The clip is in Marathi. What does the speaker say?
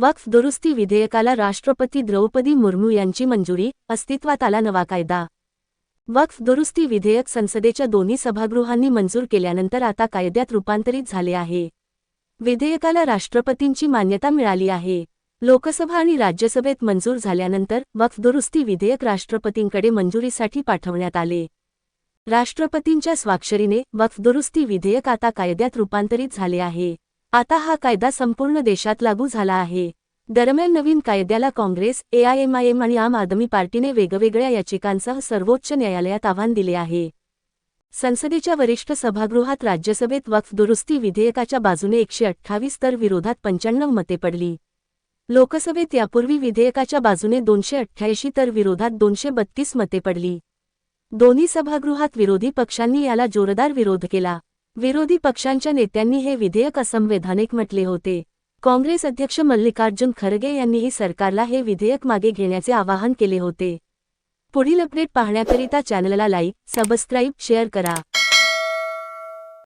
वक्फ दुरुस्ती विधेयकाला राष्ट्रपती द्रौपदी मुर्मू यांची मंजुरी अस्तित्वात आला नवा कायदा. वक्फ दुरुस्ती विधेयक संसदेच्या दोन्ही सभागृहांनी मंजूर केल्यानंतर आता कायद्यात रूपांतरित झाले आहे. विधेयकाला राष्ट्रपतींची मान्यता मिळाली आहे. लोकसभा आणि राज्यसभेत मंजूर झाल्यानंतर वक्फ दुरुस्ती विधेयक राष्ट्रपतींकडे मंजुरीसाठी पाठवण्यात आले. राष्ट्रपतींच्या स्वाक्षरीने वक्फ दुरुस्ती विधेयक आता कायद्यात रूपांतरित झाले आहे. आता हा कायदा संपूर्ण देशात लागू झाला आहे. दरम्यान नवीन कायद्याला काँग्रेस एआयएमआयएम आणि आम आदमी पार्टीने वेगवेगळ्या याचिकांसह सर्वोच्च न्यायालयात आव्हान दिले आहे. संसदेच्या वरिष्ठ सभागृहात राज्यसभेत वक्फ दुरुस्ती विधेयकाच्या बाजूने एकशे अठ्ठावीस तर विरोधात पंच्याण्णव मते पडली. लोकसभेत यापूर्वी विधेयकाच्या बाजूने दोनशे अठ्ठ्याऐंशी तर विरोधात दोनशे बत्तीस मते पडली. दोन्ही सभागृहात विरोधी पक्षांनी याला जोरदार विरोध केला. विरोधी पक्षांच्या नेत्यांनी हे विधेयक असंवैधानिक म्हटले होते. काँग्रेस अध्यक्ष मल्लिकार्जुन खरगे यांनीही सरकारला हे विधेयक मागे घेण्याचे आवाहन केले होते. पुढील अपडेट पाहण्याकरिता चॅनलला लाईक सबस्क्राईब शेअर करा.